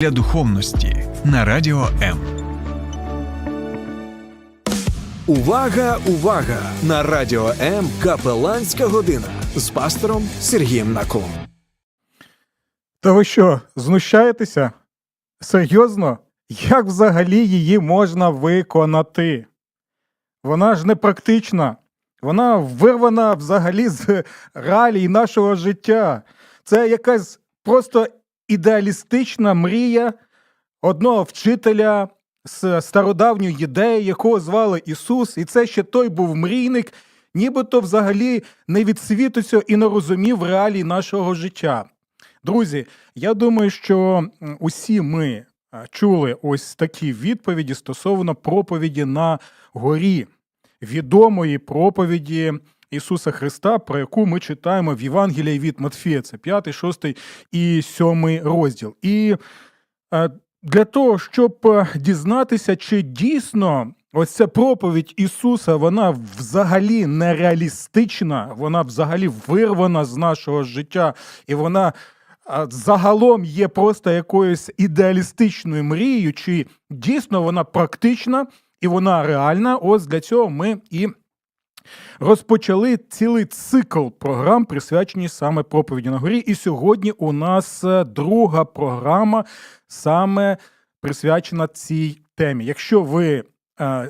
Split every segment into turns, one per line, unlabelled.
для духовності на радіо М.
Увага, увага! На радіо М капеланська година з пастором Сергієм Наколом.
Та ви що, знущаєтеся? Серйозно? Як взагалі її можна виконати? Вона ж не практична. Вона вирвана взагалі з реалій нашого життя. Це якась просто ідеалістична мрія одного вчителя з стародавньої ідеї, якого звали Ісус, і це ще той був мрійник, нібито взагалі не від світу цього і не розумів реалій нашого життя. Друзі, я думаю, що усі ми чули ось такі відповіді стосовно проповіді на горі, відомої проповіді Ісуса Христа, про яку ми читаємо в Євангелії від Матфія, це 5, 6 і 7 розділ. І е, для того, щоб е, дізнатися, чи дійсно ось ця проповідь Ісуса, вона взагалі нереалістична, вона взагалі вирвана з нашого життя, і вона загалом є просто якоюсь ідеалістичною мрією, чи дійсно вона практична і вона реальна. Ось для цього ми і розпочали цілий цикл програм, присвячені саме проповіді на горі. І сьогодні у нас е, друга програма саме присвячена цій темі. Якщо ви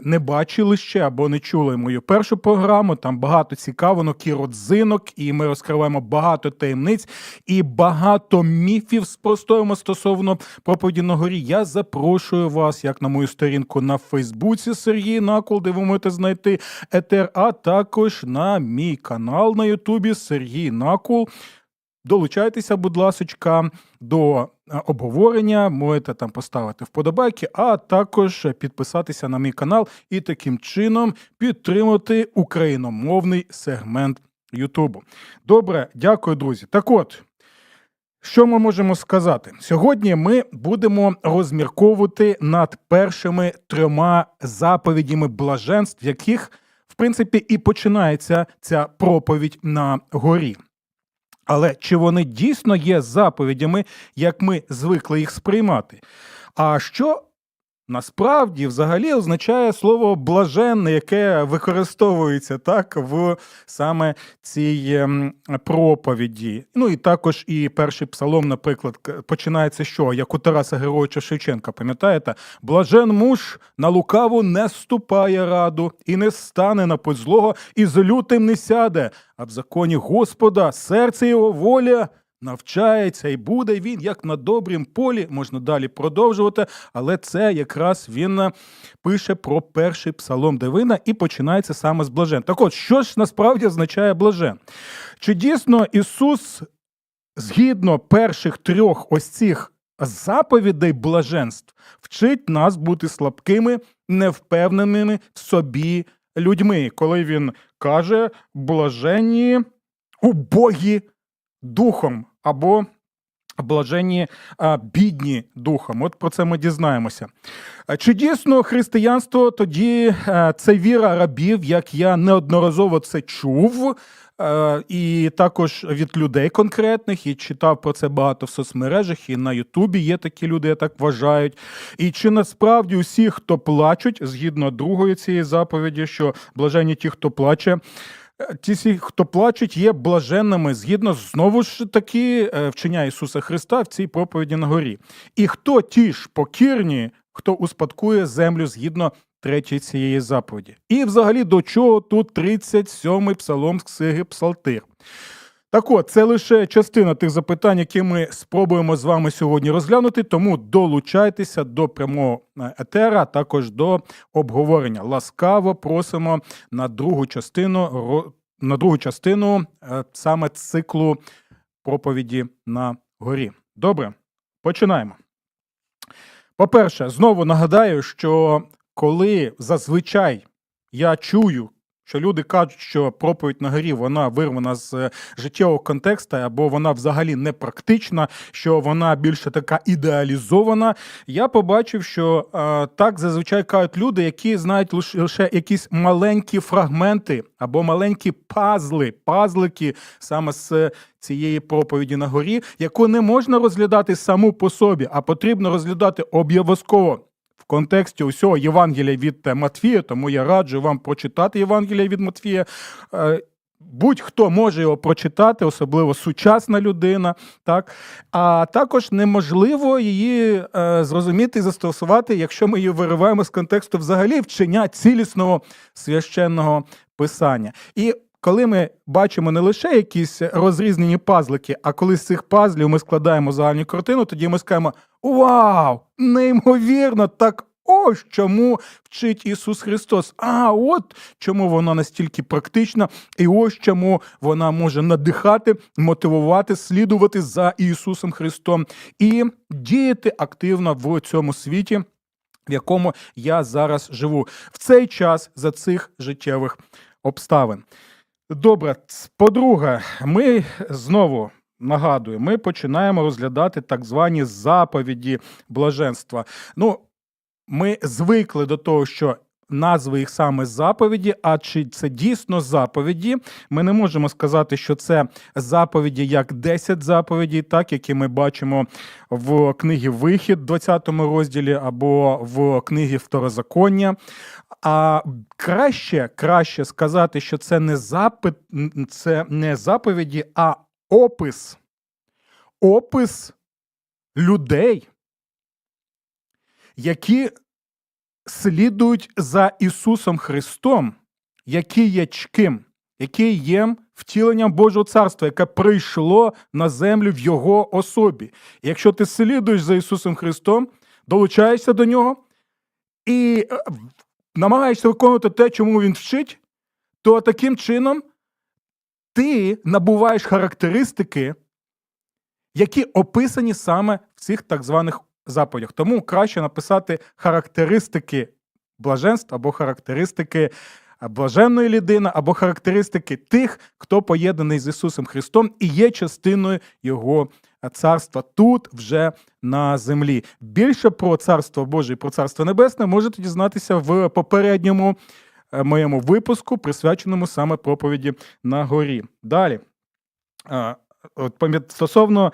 не бачили ще або не чули мою першу програму, там багато цікавинок і родзинок, і ми розкриваємо багато таємниць і багато міфів спростуємо стосовно проповіді на горі. Я запрошую вас як на мою сторінку на Фейсбуці Сергій Накол, де ви можете знайти етер, а також на мій канал на Ютубі Сергій Накол. Долучайтеся, будь ласочка, до е, обговорення, можете там поставити вподобайки, а також підписатися на мій канал і таким чином підтримати україномовний сегмент Ютубу. Добре, дякую, друзі. Так от. Що ми можемо сказати? Сьогодні ми будемо розмірковувати над першими трьома заповідями блаженств, яких, в принципі, і починається ця проповідь на горі. Але чи вони дійсно є заповідями, як ми звикли їх сприймати? А що насправді взагалі означає слово блаженне, яке використовується так в саме цій ем, проповіді? Ну і також і перший псалом, наприклад, починається що? Як у Тараса Героїча Шевченка, пам'ятаєте? Блажен муж на лукаву не ступає раду, і не стане на путь злого, і з лютим не сяде, а в законі Господа серце його воля навчається, і буде він як на добрім полі. Можна далі продовжувати, але це якраз він е, пише про перший псалом Давина і починається саме з блажен. Так от, що ж насправді означає блажен? Чи дійсно Ісус, згідно перших трьох ось цих заповідей блаженств, вчить нас бути слабкими, невпевненими в собі людьми, коли він каже блаженні убогі духом або блаженні бідні духом. От про це ми дізнаємося. Чи дійсно християнство тоді це віра рабів, як я неодноразово це чув, і також від людей конкретних, і читав про це багато в соцмережах, і на Ютубі є такі люди, я так вважають. І чи насправді усі, хто плачуть, згідно другої цієї заповіді, що блаженні ті, хто плаче, Ті, всі, хто плачуть, є блаженними згідно знову ж таки е, вчення Ісуса Христа в цій проповіді на горі. І хто ті ж покірні, хто успадкує землю згідно третьої цієї заповіді. І взагалі до чого тут 37-й псалом з книги Псалтир. Так от, це лише частина тих запитань, які ми спробуємо з вами сьогодні розглянути. Тому долучайтеся до прямого е, етера, а також до обговорення. Ласкаво просимо на другу частину на другу частину е, саме циклу проповіді на горі. Добре, починаємо. По-перше, знову нагадаю, що коли зазвичай я чую, що люди кажуть, що проповідь на горі вона вирвана з е, життєвого контексту, або вона взагалі не практична, що вона більше така ідеалізована. Я побачив, що е, так зазвичай кажуть люди, які знають лише, лише якісь маленькі фрагменти або маленькі пазли, пазлики саме з цієї проповіді на горі, яку не можна розглядати саму по собі, а потрібно розглядати обов'язково контексті усього Євангелія від е, Матфія, тому я раджу вам прочитати Євангелія від Матфія. Е, Будь-хто може його прочитати, особливо сучасна людина, так а також неможливо її е, зрозуміти і застосувати, якщо ми її вириваємо з контексту взагалі вчення цілісного священного писання. І коли ми бачимо не лише якісь розрізнені пазлики, а коли з цих пазлів ми складаємо загальну картину, тоді ми скажемо: Вау! Неймовірно! Так ось чому вчить Ісус Христос. А от чому вона настільки практична, і ось чому вона може надихати, мотивувати, слідувати за Ісусом Христом і діяти активно в цьому світі. В якому я зараз живу в цей час за цих життєвих обставин. Добре, по-друге, ми знову нагадую, ми починаємо розглядати так звані заповіді блаженства. Ну, ми звикли до того, що назви їх саме заповіді, а чи це дійсно заповіді? Ми не можемо сказати, що це заповіді як 10 заповідей, так які ми бачимо в книгі Вихід, 20 розділі, або в книгі Второзаконня. А краще, краще сказати, що це не запит, це не заповіді, а опис. Опис людей, які слідують за Ісусом Христом, який є чким, який є втіленням Божого царства, яке прийшло на землю в Його особі. І якщо ти слідуєш за Ісусом Христом, долучаєшся до нього і е, намагаєшся виконувати те, чому він вчить, то таким чином ти набуваєш характеристики, які описані саме в цих так званих заповідях. Тому краще написати характеристики блаженств або характеристики е, блаженної людини, або характеристики тих, хто поєднаний з Ісусом Христом і є частиною Його е, царства тут, вже на землі. Більше про царство Боже і про царство Небесне можете дізнатися в попередньому е, моєму випуску, присвяченому саме проповіді на горі. Далі. От стосовно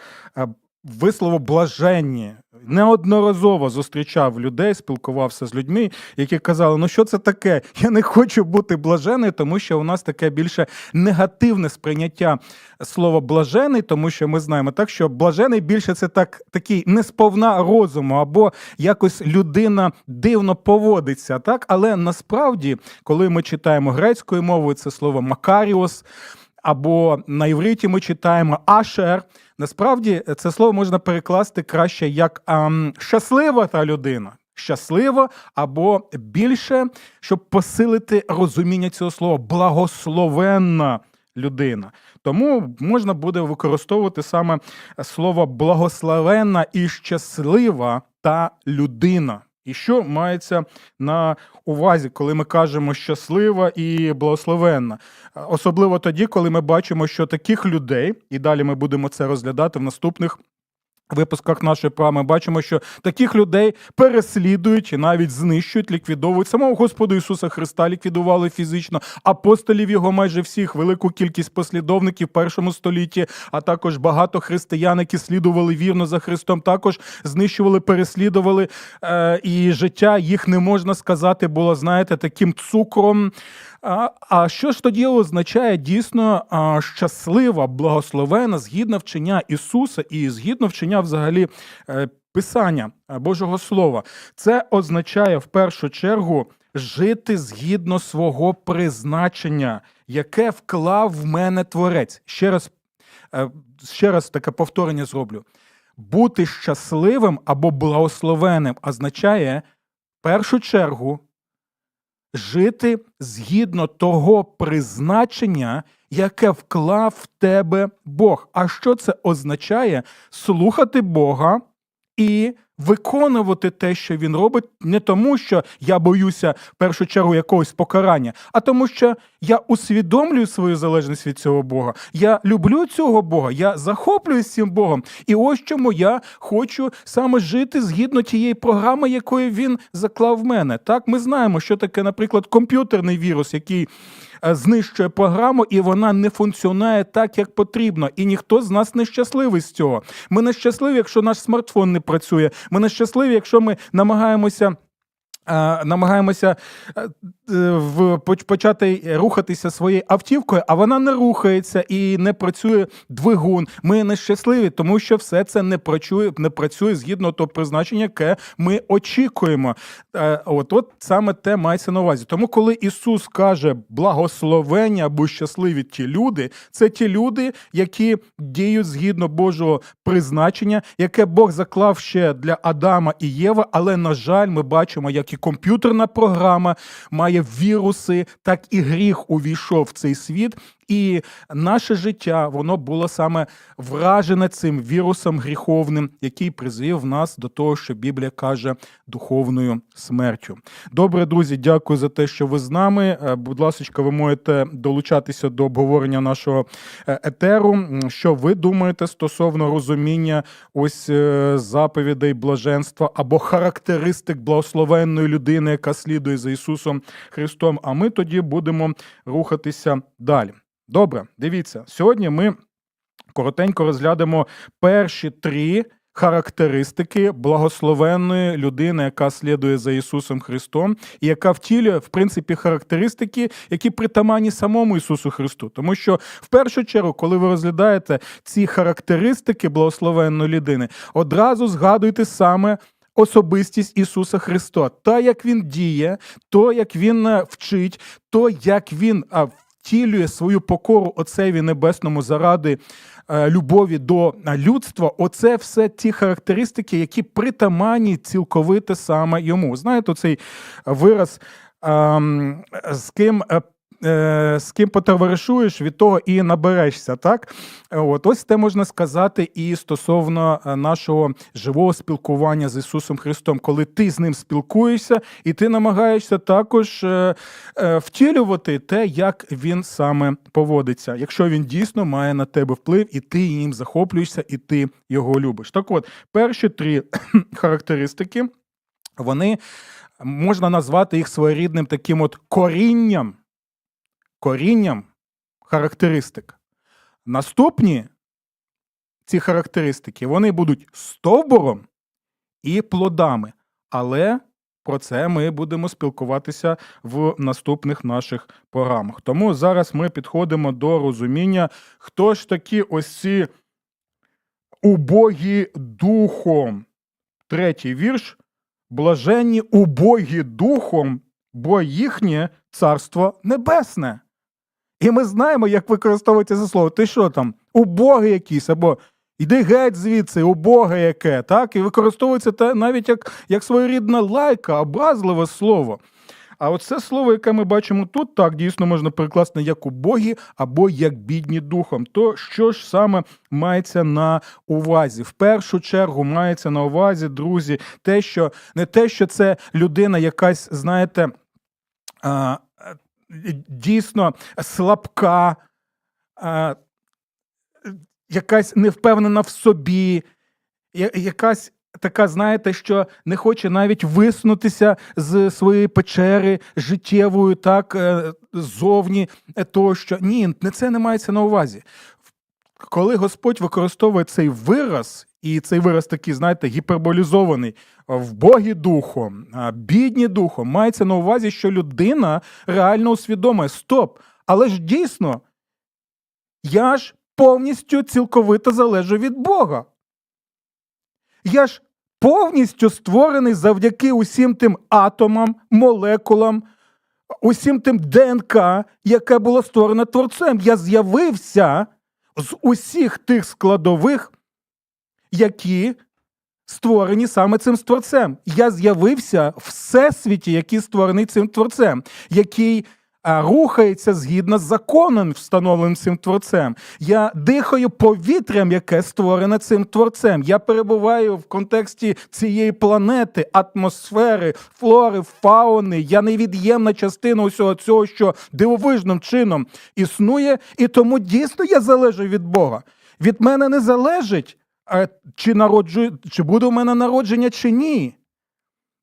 вислову блаженні, неодноразово зустрічав людей, спілкувався з людьми, які казали, ну що це таке? Я не хочу бути блажений, тому що у нас таке більше негативне сприйняття слова блажений, тому що ми знаємо так, що блажений більше це так такий несповна розуму, або якось людина дивно поводиться. Так, але насправді, коли ми читаємо грецькою мовою, це слово макаріос. Або на івриті ми читаємо ашер. Насправді це слово можна перекласти краще як ам, щаслива та людина. Щаслива або більше, щоб посилити розуміння цього слова благословенна людина. Тому можна буде використовувати саме слово благословенна і щаслива та людина. І що мається на увазі, коли ми кажемо щаслива і благословенна? Особливо тоді, коли ми бачимо, що таких людей, і далі ми будемо це розглядати в наступних. Випусках нашої програми бачимо, що таких людей переслідують і навіть знищують, ліквідовують самого Господа Ісуса Христа, ліквідували фізично, апостолів його майже всіх, велику кількість послідовників в першому столітті, а також багато християн, які слідували вірно за Христом, також знищували, переслідували, е, і життя їх не можна сказати, було, знаєте, таким цукром. А, що ж тоді означає дійсно щаслива, благословена, згідно вчення Ісуса і згідно вчення взагалі е, Писання е, Божого Слова? Це означає в першу чергу жити згідно свого призначення, яке вклав в мене Творець. Ще раз, е, ще раз таке повторення зроблю. Бути щасливим або благословеним означає в першу чергу жити згідно того призначення, яке вклав в тебе Бог. А що це означає? Слухати Бога і виконувати те, що він робить, не тому, що я боюся в першу чергу якогось покарання, а тому, що я усвідомлюю свою залежність від цього Бога. Я люблю цього Бога, я захоплююсь цим Богом. І ось чому я хочу саме жити згідно тієї програми, якою він заклав в мене. Так, ми знаємо, що таке, наприклад, комп'ютерний вірус, який знищує програму, і вона не функціонує так, як потрібно. І ніхто з нас не щасливий з цього. Ми не щасливі, якщо наш смартфон не працює. Ми не щасливі, якщо ми намагаємося. Намагаємося е, е, почати рухатися своєю автівкою, а вона не рухається і не працює двигун. Ми нещасливі, тому що все це не працює, не працює згідно того призначення, яке ми очікуємо. Е, От, от саме те мається на увазі. Тому, коли Ісус каже благословення або щасливі ті люди, це ті люди, які діють згідно Божого призначення, яке Бог заклав ще для Адама і Єва. Але на жаль, ми бачимо, як і комп'ютерна програма має віруси, так і гріх увійшов в цей світ. І наше життя воно було саме вражене цим вірусом гріховним, який призвів нас до того, що Біблія каже духовною смертю. Добре, друзі, дякую за те, що ви з нами. Е, Будь ласка, ви можете долучатися до обговорення нашого е, етеру. Що ви думаєте стосовно розуміння ось е, заповідей блаженства або характеристик благословенної людини, яка слідує за Ісусом Христом? А ми тоді будемо рухатися далі. Добре, дивіться, сьогодні ми коротенько розглянемо перші три характеристики благословенної людини, яка слідує за Ісусом Христом, і яка втілює, в принципі, характеристики, які притаманні самому Ісусу Христу. Тому що в першу чергу, коли ви розглядаєте ці характеристики благословенної людини, одразу згадуйте саме. Особистість Ісуса Христа, та як Він діє, то як Він е, вчить, то як Він втілює свою покору Отцеві Небесному заради е, любові до е, людства, оце все ті характеристики, які притаманні цілковито саме йому. Знаєте, цей вираз, ем, з ким. Е, З ким потоваришуєш, від того і наберешся, так? От ось те можна сказати і стосовно е, нашого живого спілкування з Ісусом Христом, коли ти з ним спілкуєшся, і ти намагаєшся також е, втілювати те, як він саме поводиться, якщо він дійсно має на тебе вплив, і ти їм захоплюєшся, і ти його любиш. Так от, перші три характеристики, вони можна назвати їх своєрідним таким от корінням, корінням характеристик. Наступні ці характеристики вони будуть стовбуром і плодами. Але про це ми будемо спілкуватися в наступних наших програмах. Тому зараз ми підходимо до розуміння, хто ж такі ось ці убогі духом. Третій вірш. Блаженні убогі духом, бо їхнє царство небесне. І ми знаємо, як використовується це слово. Ти що там, убогий якийсь, або йди геть звідси, убоге яке, так? І використовується те навіть як, як своєрідна лайка, образливе слово. А оце слово, яке ми бачимо тут, так дійсно можна перекласти як убогі або як бідні духом. То що ж саме мається на увазі? В першу чергу мається на увазі, друзі, те, що не те, що це людина якась, знаєте, дійсно слабка, якась невпевнена в собі, якась така, знаєте, що не хоче навіть виснутися з своєї печери життєвою, так, е, зовні е, тощо. Ні, це не мається на увазі. Коли Господь використовує цей вираз, і цей вираз такий, знаєте, гіперболізований, в Богі духом, бідні духом, мається на увазі, що людина реально усвідомує: стоп, але ж дійсно, я ж повністю цілковито залежу від Бога. Я ж повністю створений завдяки усім тим атомам, молекулам, усім тим ДНК, яке було створено творцем. Я з'явився з усіх тих складових, які створені саме цим творцем. Я з'явився в всесвіті, який створений цим творцем, який рухається згідно з законом, встановленим цим творцем. Я дихаю повітрям, яке створене цим творцем. Я перебуваю в контексті цієї планети, атмосфери, флори, фауни. Я невід'ємна частина усього цього, що дивовижним чином існує, і тому дійсно я залежу від Бога. Від мене не залежить, а, чи народжую, чи буде у мене народження, чи ні.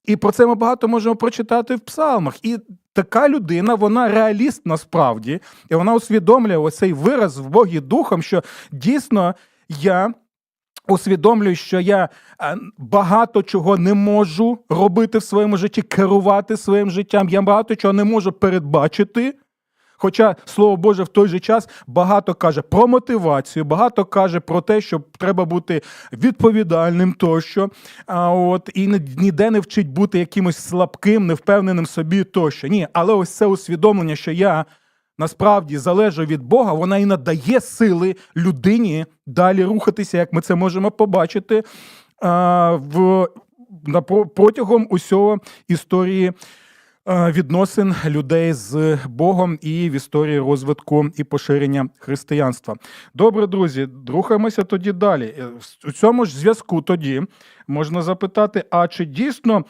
І про це ми багато можемо прочитати в псалмах. І така людина, вона реаліст насправді, і вона усвідомлює оцей вираз в Богі духом, що дійсно я. Усвідомлюю, що я е, багато чого не можу робити в своєму житті, керувати своїм життям. Я багато чого не можу передбачити. Хоча слово Боже в той же час багато каже про мотивацію, багато каже про те, що треба бути відповідальним тощо. А от і ніде не вчить бути якимось слабким, невпевненим собі тощо. Ні, але ось це усвідомлення, що я насправді залежу від Бога, вона і надає сили людині далі рухатися, як ми це можемо побачити в протягом усього історії відносин людей з Богом і в історії розвитку і поширення християнства. Добре, друзі, рухаємося тоді далі. Е, У цьому ж зв'язку тоді можна запитати: а чи дійсно е,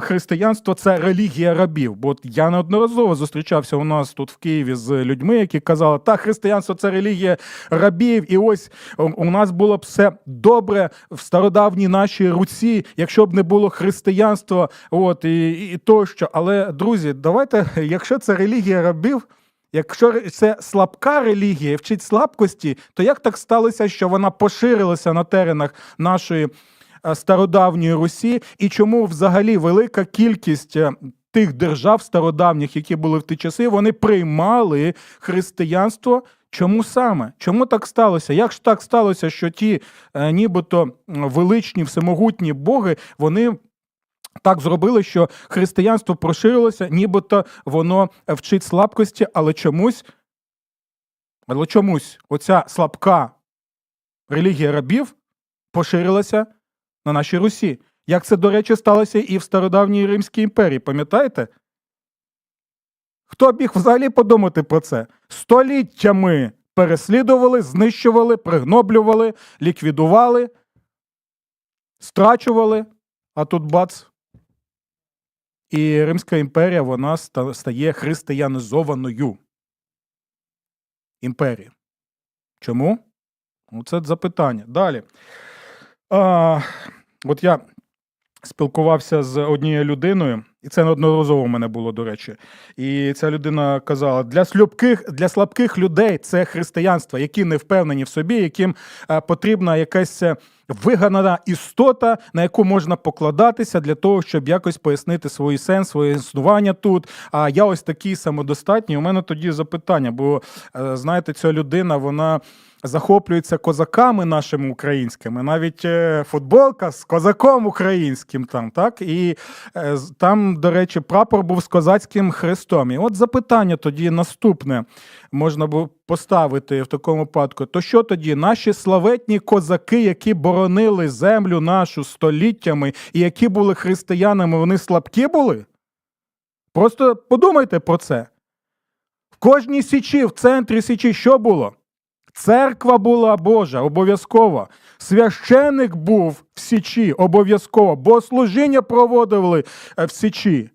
християнство це релігія рабів? Бо я неодноразово зустрічався у нас тут в Києві з людьми, які казали, та християнство це релігія рабів, і ось у- нас було б все добре в стародавній нашій руці, якщо б не було християнства, от і, і тощо. Але друзі, давайте, якщо це релігія рабів. Якщо це слабка релігія, вчить слабкості, то як так сталося, що вона поширилася на теренах нашої е, стародавньої Русі, і чому взагалі велика кількість е, тих держав стародавніх, які були в ті часи, вони приймали християнство? Чому саме? Чому так сталося? Як ж так сталося, що ті е, нібито величні, всемогутні боги, вони так зробили, що християнство проширилося, нібито воно вчить слабкості, але чомусь, але чомусь оця слабка релігія рабів поширилася на нашій Русі. Як це, до речі, сталося і в стародавній Римській імперії, пам'ятаєте? Хто б міг взагалі подумати про це? Століттями переслідували, знищували, пригноблювали, ліквідували, страчували, а тут бац. І Римська імперія вона стає християнізованою імперією. Чому? Ну, це запитання. Далі. А, от я спілкувався з однією людиною, і це неодноразово в мене було, до речі. І ця людина казала: для слабких, для слабких людей це християнство, які не впевнені в собі, яким е, потрібна якась е, вигадана істота, на яку можна покладатися для того, щоб якось пояснити свій сенс, своє існування тут. А я ось такий самодостатній. У мене тоді запитання, бо е, знаєте, ця людина, вона. Захоплюється козаками нашими українськими, навіть е, футболка з козаком українським там, так? І е, там, до речі, прапор був з козацьким хрестом. І от запитання тоді наступне можна було поставити в такому випадку. То що тоді? Наші славетні козаки, які боронили землю нашу століттями і які були християнами, вони слабкі були? Просто подумайте про це. В кожній січі, в центрі січі, що було? Церква була Божа, обов'язково. Священик був в Січі, обов'язково. Богослужіння проводили е, в Січі.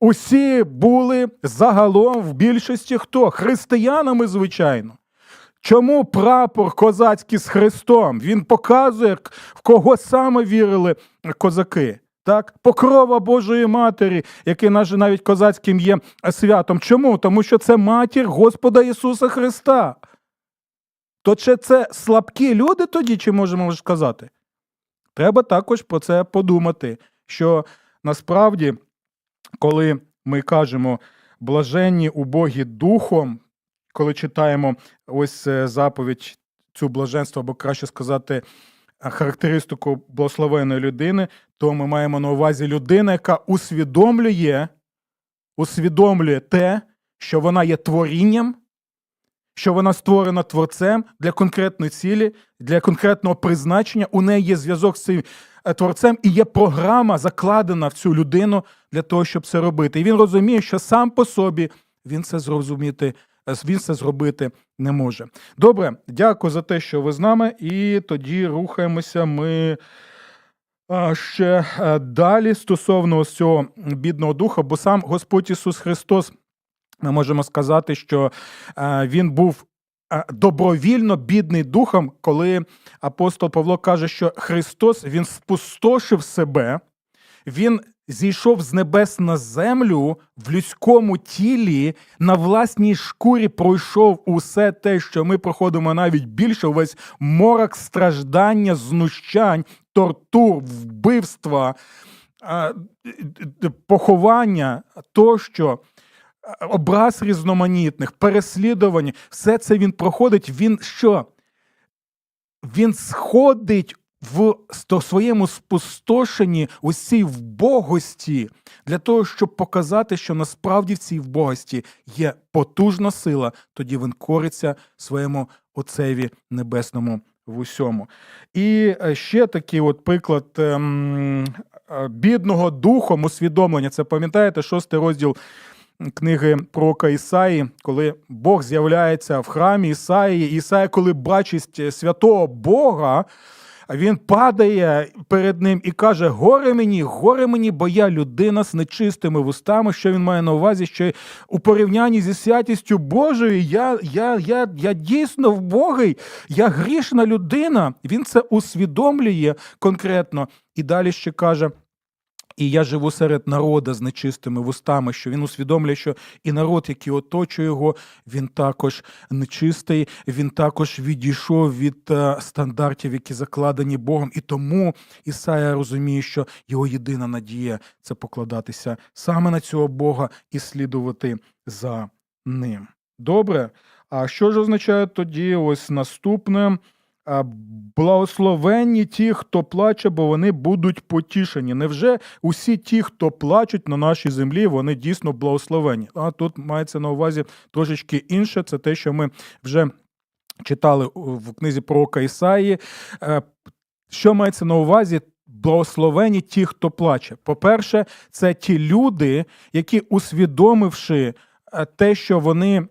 Усі були загалом в більшості хто? Християнами, звичайно. Чому прапор козацький з Христом? Він показує, в кого саме вірили козаки. Так? Покрова Божої Матері, який навіть козацьким є святом. Чому? Тому що це матір Господа Ісуса Христа. То чи це слабкі люди тоді, чи можемо сказати? Треба також про це подумати, що насправді, коли ми кажемо блаженні убогі духом, коли читаємо ось е, заповідь цю блаженство, або краще сказати, е, характеристику благословеної людини, то ми маємо на увазі людина, яка усвідомлює, усвідомлює те, що вона є творінням, що вона створена творцем для конкретної цілі, для конкретного призначення. У неї є зв'язок з цим творцем, і є програма закладена в цю людину для того, щоб це робити. І він розуміє, що сам по собі він це зрозуміти, е, він це зробити не може. Добре, дякую за те, що ви з нами, і тоді рухаємося ми. Ще е, далі стосовно ось цього бідного духа, бо сам Господь Ісус Христос, ми можемо сказати, що е, Він був е, добровільно бідний духом, коли апостол Павло каже, що Христос Він спустошив себе, Він зійшов з небес на землю в людському тілі, на власній шкурі пройшов усе те, що ми проходимо навіть більше, увесь морок страждання, знущань, тортур, вбивства, поховання тощо. Образ різноманітних, переслідувань, все це він проходить. Він що? Він сходить в своєму спустошенні, у цій вбогості, для того, щоб показати, що насправді в цій вбогості є потужна сила, тоді він кориться своєму Отцеві Небесному в усьому. І е, ще такий от приклад ем, е, бідного духом усвідомлення. Це пам'ятаєте, шостий розділ книги пророка Ісаї, коли Бог з'являється в храмі Ісаї. Ісая, коли бачить святого Бога, він падає перед ним і каже: Горе мені, горе мені, бо я людина з нечистими вустами. Що він має на увазі? Що у порівнянні зі святістю Божою я, я, я, я дійсно вбогий, я грішна людина. Він це усвідомлює конкретно. І далі ще каже. І я живу серед народа з нечистими вустами, що він усвідомлює, що і народ, який оточує його, він також нечистий, він також відійшов від е, стандартів, які закладені Богом. І тому Ісая розуміє, що його єдина надія це покладатися саме на цього Бога і слідувати за ним. Добре. А що ж означає тоді ось наступне? Благословенні ті, хто плаче, бо вони будуть потішені. Невже усі ті, хто плачуть на нашій землі, вони дійсно благословенні? А тут мається на увазі трошечки інше. Це те, що ми вже читали в книзі пророка Ісаї. Е, Що мається на увазі? Благословені ті, хто плаче. По-перше, це ті люди, які, усвідомивши е, те, що вони,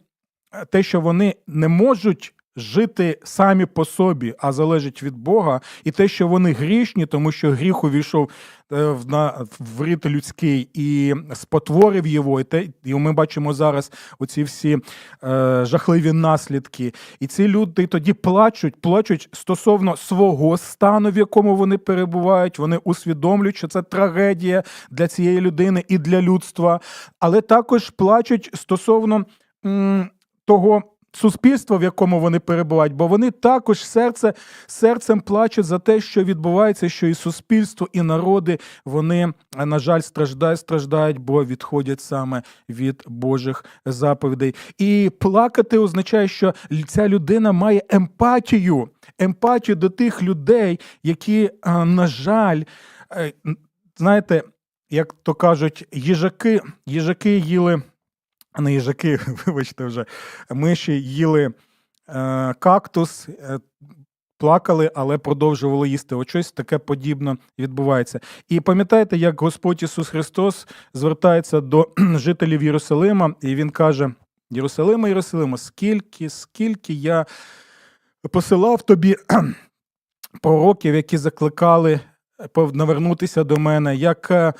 е, те, що вони не можуть жити самі по собі, а залежить від Бога, і те, що вони грішні, тому що гріх увійшов е, в, рід людський і спотворив його. І, те, і ми бачимо зараз оці всі е, жахливі наслідки. І ці люди тоді плачуть, плачуть стосовно свого стану, в якому вони перебувають. Вони усвідомлюють, що це трагедія для цієї людини і для людства, але також плачуть стосовно м, того. Суспільства, в якому вони перебувають, бо вони також серце, серцем плачуть за те, що відбувається, що і суспільство, і народи вони, на жаль, страждають, страждають, бо відходять саме від Божих заповідей. І плакати означає, що ця людина має емпатію, емпатію до тих людей, які, на жаль, е, знаєте, як то кажуть, їжаки, їжаки їли. Не їжаки, вибачте вже, миші їли е, кактус, е, плакали, але продовжували їсти. Ось щось таке подібне відбувається. І пам'ятаєте, як Господь Ісус Христос звертається до жителів Єрусалима, і Він каже: Єрусалима, Єрусалима, скільки, скільки я посилав тобі пророків, які закликали пов- навернутися до мене, як, е,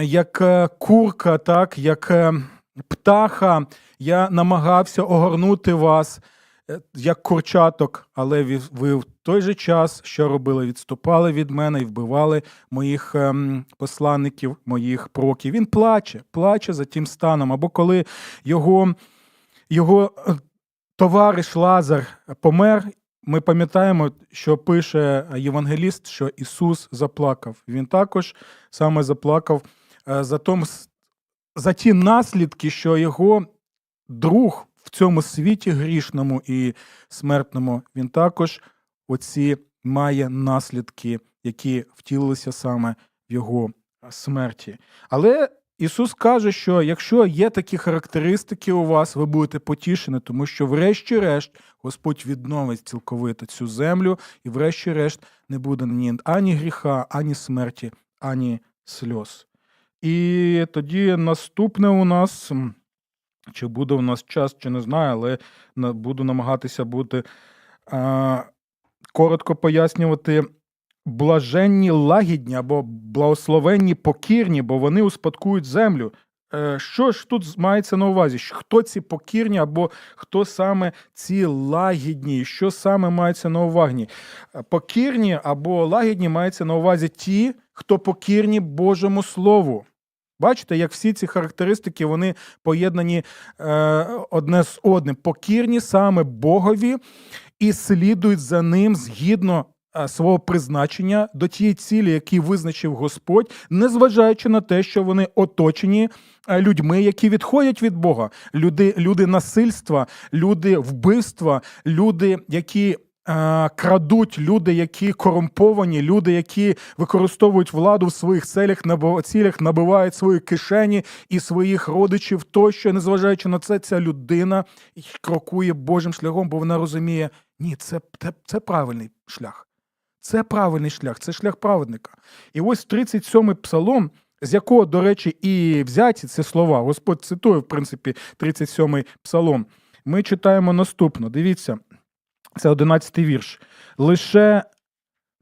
як е, курка, так, як е, птаха, я намагався огорнути вас, е, як курчаток, але ви, в той же час, що робили, відступали від мене і вбивали моїх ем, посланників, моїх пророків. Він плаче, плаче за тим станом. Або коли його, його е, товариш Лазар помер, ми пам'ятаємо, що пише євангеліст, що Ісус заплакав. Він також саме заплакав е, за, том, за ті наслідки, що його друг в цьому світі грішному і смертному, він також оці має наслідки, які втілилися саме в його смерті. Але Ісус каже, що якщо є такі характеристики у вас, ви будете потішені, тому що, врешті-решт, Господь відновить цілковито цю землю, і, врешті-решт, не буде ні ані гріха, ані смерті, ані сльоз. І тоді наступне у нас Чи буде у нас час, чи не знаю, але буду намагатися бути а, коротко пояснювати блаженні лагідні або благословенні покірні, бо вони успадкують землю. Е, Що ж тут мається на увазі? Хто ці покірні, або хто саме ці лагідні? Що саме мається на увазі? Е, Покірні або лагідні мається на увазі ті, хто покірні Божому Слову. Бачите, як всі ці характеристики вони поєднані е, одне з одним. Покірні саме Богові і слідують за ним згідно е, свого призначення до тієї цілі, які визначив Господь, незважаючи на те, що вони оточені е, людьми, які відходять від Бога, люди, люди насильства, люди вбивства, люди, які. Е, Крадуть люди, які корумповані, люди, які використовують владу в своїх целях, цілях, набивають свої кишені і своїх родичів, тощо, незважаючи на це, ця людина крокує Божим шляхом, бо вона розуміє, ні, це, це, це правильний шлях. Це правильний шлях, це шлях праведника. І ось 37-й псалом, з якого, до речі, і взяті ці слова. Господь цитує, в принципі, 37-й псалом. Ми читаємо наступно. Дивіться, це 11-й вірш. Лише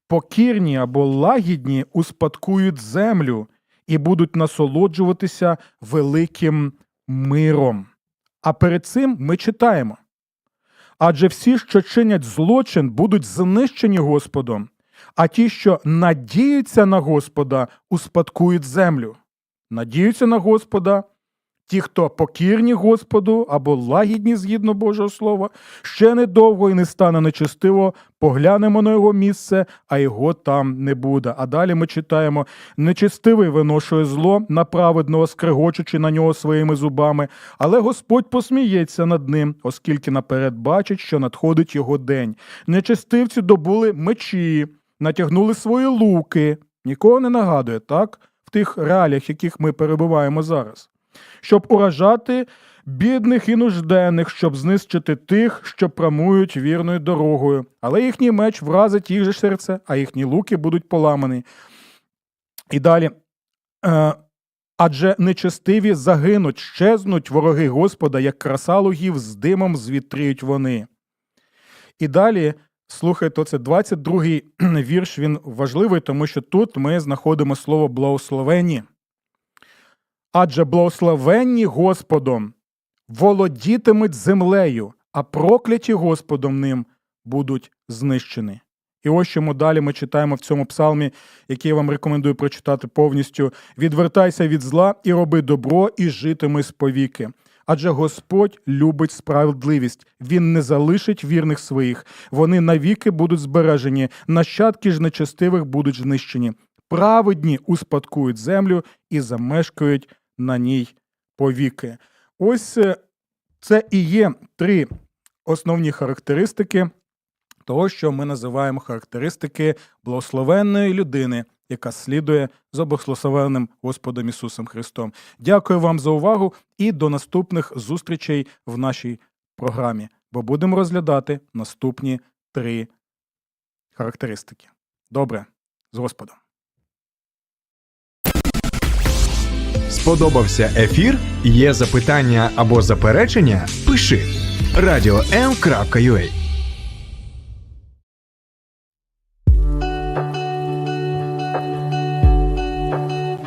покірні або лагідні успадкують землю і будуть насолоджуватися великим миром. А перед цим ми читаємо. Адже всі, що чинять злочин, будуть знищені Господом, а ті, що надіються на Господа, успадкують землю. Надіються на Господа, ті, хто покірні Господу або лагідні згідно Божого Слова, ще недовго і не стане нечестиво, поглянемо на його місце, а його там не буде. А далі ми читаємо: нечестивий виношує зло на праведного, скрегочучи на нього своїми зубами, але Господь посміється над ним, оскільки наперед бачить, що надходить його день. Нечестивці добули мечі, натягнули свої луки. Нікого не нагадує, так? В тих реаліях, яких ми перебуваємо зараз. Щоб уражати бідних і нужденних, щоб знищити тих, що прямують вірною дорогою. Але їхній меч вразить їх же серце, а їхні луки будуть поламані. І далі. Е, Адже нечестиві загинуть, щезнуть вороги Господа, як краса лугів, з димом звітріють вони. І далі, слухайте, це 22-й вірш, він важливий, тому що тут ми знаходимо слово благословені. Адже благословенні Господом володітимуть землею, а прокляті Господом ним будуть знищені. І ось чому далі ми читаємо в цьому псалмі, який я вам рекомендую прочитати повністю: відвертайся від зла і роби добро, і житиме сповіки. Адже Господь любить справедливість, Він не залишить вірних своїх, вони навіки будуть збережені, нащадки ж нечестивих будуть знищені. Праведні успадкують землю і замешкають на ній повіки. Ось е, це і є три основні характеристики того, що ми називаємо характеристики благословенної людини, яка слідує за благословенним Господом Ісусом Христом. Дякую вам за увагу і до наступних зустрічей в нашій програмі, бо будемо розглядати наступні три характеристики. Добре, з Господом.
Сподобався ефір? Є запитання або заперечення? Пиши радіом.ua